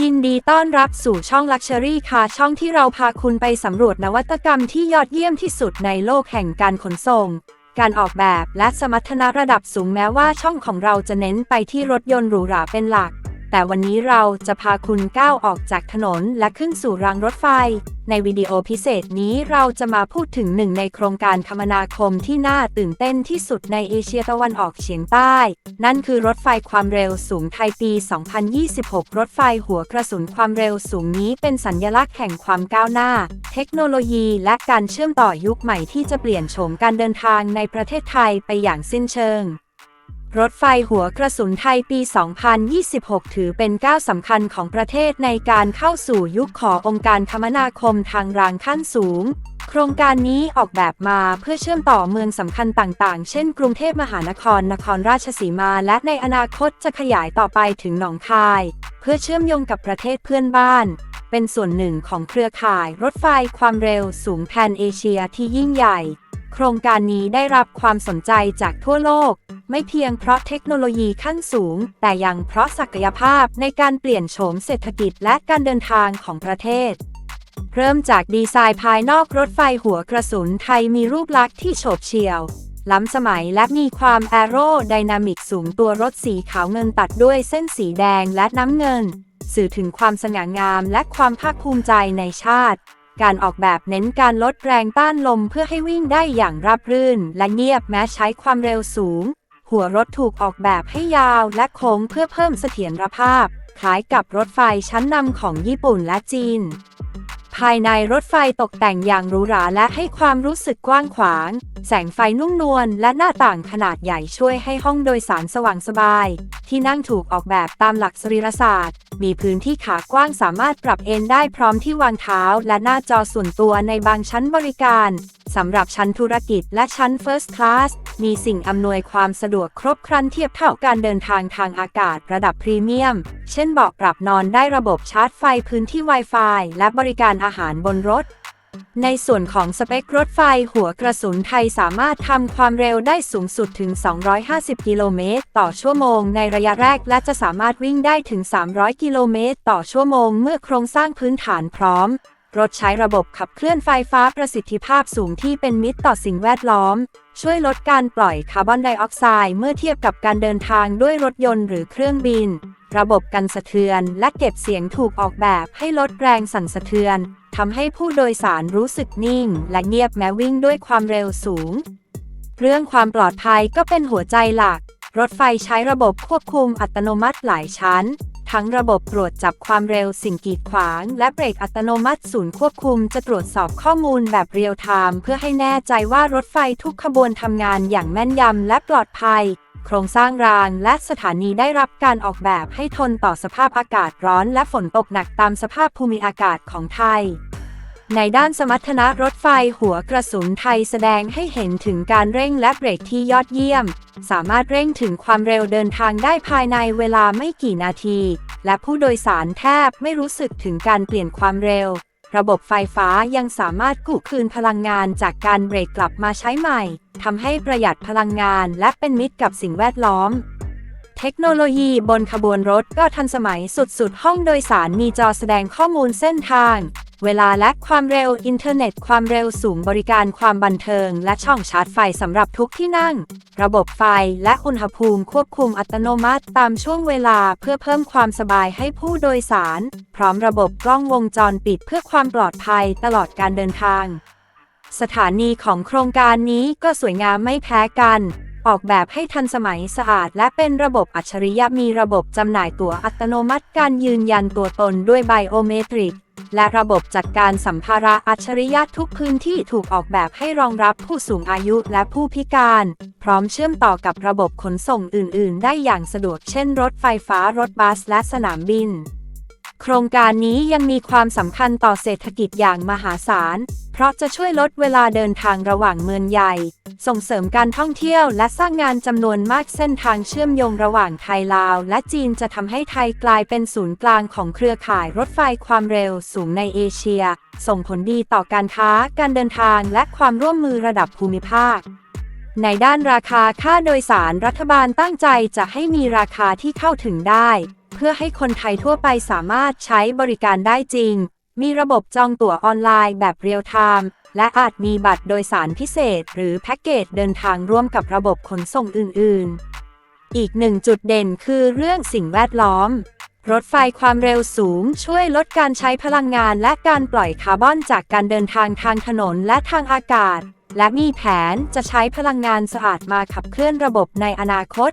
ยินดีต้อนรับสู่ช่อง Luxury ค่ะ ช่องที่เราพาคุณไปสำรวจนวัตกรรมที่ยอดเยี่ยมที่สุดในโลกแห่งการขนส่ง การออกแบบและสมรรถนะระดับสูงแม้ว่าช่องของเราจะเน้นไปที่รถยนต์หรูหราเป็นหลัก แต่วันนี้เราจะพาคุณก้าวออกจากถนนและขึ้นสู่รางรถไฟ ในวิดีโอพิเศษนี้เราจะมาพูดถึงหนึ่งในโครงการคมนาคมที่น่าตื่นเต้นที่สุดในเอเชียตะวันออกเฉียงใต้ นั่นคือรถไฟความเร็วสูงไทยปี 2026 รถไฟหัวกระสุนความเร็วสูงนี้เป็นสัญญลักษณ์แห่งความก้าวหน้า เทคโนโลยีและการเชื่อมต่อยุคใหม่ที่จะเปลี่ยนโฉมการเดินทางในประเทศไทยไปอย่างสิ้นเชิง รถไฟหัวกระสุนไทยปี 2026 ถือเป็นก้าวสำคัญของประเทศในการเข้าสู่ยุคขององค์การคมนาคมทางรางขั้นสูง โครงการนี้ออกแบบมาเพื่อเชื่อมต่อเมืองสำคัญต่างๆ เช่นกรุงเทพมหานคร นครราชสีมา และในอนาคตจะขยายต่อไปถึงหนองคาย เพื่อเชื่อมโยงกับประเทศเพื่อนบ้าน เป็นส่วนหนึ่งของเครือข่ายรถไฟความเร็วสูงแพนเอเชียที่ยิ่งใหญ่ โครงการนี้ได้รับความสนใจจากทั่วโลก ไม่เพียงเพราะเทคโนโลยีขั้นสูง แต่ยังเพราะศักยภาพในการเปลี่ยนโฉมเศรษฐกิจและการเดินทางของประเทศ เริ่มจากดีไซน์ภายนอกรถไฟหัวกระสุนไทยมีรูปลักษณ์ที่โฉบเฉี่ยว ล้ำสมัยและมีความแอโรไดนามิกสูงตัวรถสีขาวเงินตัดด้วยเส้นสีแดงและน้ำเงิน สื่อถึงความสง่างามและความภาคภูมิใจในชาติ การออกแบบเน้นการลดแรงต้านลมเพื่อให้วิ่งได้อย่างราบรื่น และเงียบแม้ใช้ความเร็วสูง หัวรถถูกออกแบบให้ยาวและโค้งเพื่อเพิ่มเสถียรภาพ คล้ายกับรถไฟชั้นนำของญี่ปุ่นและจีน ภายในรถไฟตกแต่งอย่างหรูหราและให้ความรู้สึกกว้างขวาง แสงไฟนุ่มนวลและหน้าต่างขนาดใหญ่ช่วยให้ห้องโดยสารสว่างสบาย ที่นั่งถูกออกแบบตามหลักสรีรศาสตร์ มีพื้นที่ขากว้างสามารถปรับเอนได้พร้อมที่วางเท้า และหน้าจอส่วนตัวในบางชั้นบริการสำหรับชั้นธุรกิจและชั้น First Class มีสิ่งอำนวยความสะดวกครบครันเทียบเท่าการเดินทางทางอากาศระดับพรีเมียม เช่นเบาะปรับนอนได้ระบบชาร์จไฟพื้นที่ Wi-Fi และบริการอาหารบนรถ ในส่วนของสเปครถไฟหัวกระสุนไทยสามารถทำความเร็วได้สูงสุดถึง 250 กิโลเมตร ต่อชั่วโมงในระยะแรกและจะสามารถวิ่งได้ถึง 300 กิโลเมตร ต่อชั่วโมงเมื่อโครงสร้างพื้นฐานพร้อม รถใช้ระบบขับเคลื่อนไฟฟ้าประสิทธิภาพสูงที่เป็นมิตรต่อสิ่งแวดล้อม ช่วยลดการปล่อยคาร์บอนไดออกไซด์เมื่อเทียบกับการเดินทางด้วยรถยนต์หรือเครื่องบิน ระบบกันสะเทือนและเก็บเสียงถูกออกแบบให้ลดแรงสั่นสะเทือนทำให้ผู้โดยสารรู้สึกนิ่ง และเงียบแม้วิ่งด้วยความเร็วสูง เรื่องความปลอดภัยก็เป็นหัวใจหลัก รถไฟใช้ระบบควบคุมอัตโนมัติหลายชั้น ทั้งระบบตรวจจับความเร็วสิ่งกีดขวาง และเบรกอัตโนมัติศูนย์ควบคุมจะตรวจสอบข้อมูลแบบเรียลไทม์เพื่อให้แน่ใจว่ารถไฟทุกขบวนทำงานอย่างแม่นยำและปลอดภัย โครงสร้างรางและสถานีได้รับการออกแบบให้ทนต่อสภาพอากาศร้อนและฝนตกหนักตามสภาพภูมิอากาศของไทย ในด้านสมรรถนะรถไฟหัวกระสุนไทยแสดงให้เห็นถึงการเร่งและเบรกที่ยอดเยี่ยม สามารถเร่งถึงความเร็วเดินทางได้ภายในเวลาไม่กี่นาที และผู้โดยสารแทบไม่รู้สึกถึงการเปลี่ยนความเร็ว ระบบไฟฟ้ายังสามารถกู้คืนพลังงานจากการเบรกกลับมาใช้ใหม่ทำให้ประหยัดพลังงานและเป็นมิตรกับสิ่งแวดล้อม เทคโนโลยีบนขบวนรถก็ทันสมัยสุดๆ ห้องโดยสารมีจอแสดงข้อมูลเส้นทาง เวลาและความเร็วอินเทอร์เน็ต ความเร็วสูงบริการความบันเทิง และช่องชาร์จไฟสำหรับทุกที่นั่ง ระบบไฟและอุณหภูมิควบคุมอัตโนมัติตามช่วงเวลาเพื่อเพิ่มความสบายให้ผู้โดยสาร พร้อมระบบกล้องวงจรปิดเพื่อความปลอดภัยตลอดการเดินทาง สถานีของโครงการนี้ก็สวยงามไม่แพ้กันออกแบบให้ทันสมัยสะอาด และเป็นระบบอัจฉริยะมีระบบจำหน่ายตั๋วอัตโนมัติการยืนยันตัวตนด้วยไบโอเมตริก และระบบจัดการสัมภาระอัจฉริยะทุกพื้นที่ถูกออกแบบให้รองรับผู้สูงอายุและผู้พิการ พร้อมเชื่อมต่อกับระบบขนส่งอื่น ๆ ได้อย่างสะดวกเช่นรถไฟฟ้ารถบัสและสนามบิน โครงการนี้ยังมีความสำคัญต่อเศรษฐกิจอย่างมหาศาล เพราะจะช่วยลดเวลาเดินทางระหว่างเมืองใหญ่ ส่งเสริมการท่องเที่ยวและสร้างงานจำนวนมากเส้นทางเชื่อมโยงระหว่างไทยลาว และจีนจะทำให้ไทยกลายเป็นศูนย์กลางของเครือข่ายรถไฟความเร็วสูงในเอเชีย ส่งผลดีต่อการค้า การเดินทางและความร่วมมือระดับภูมิภาคในด้านราคาค่าโดยสารรัฐบาลตั้งใจจะให้มีราคาที่เข้าถึงได้ เพื่อให้คนไทยทั่วไปสามารถใช้บริการได้จริง มีระบบจองตั๋วออนไลน์แบบเรียลไทม์และอาจมีบัตรโดยสารพิเศษ หรือแพ็กเกจเดินทางร่วมกับระบบขนส่งอื่น ๆ อีกหนึ่งจุดเด่นคือเรื่องสิ่งแวดล้อม รถไฟความเร็วสูงช่วยลดการใช้พลังงานและการปล่อยคาร์บอนจากการเดินทางทางถนนและทางอากาศ และมีแผนจะใช้พลังงานสะอาดมาขับเคลื่อนระบบในอนาคต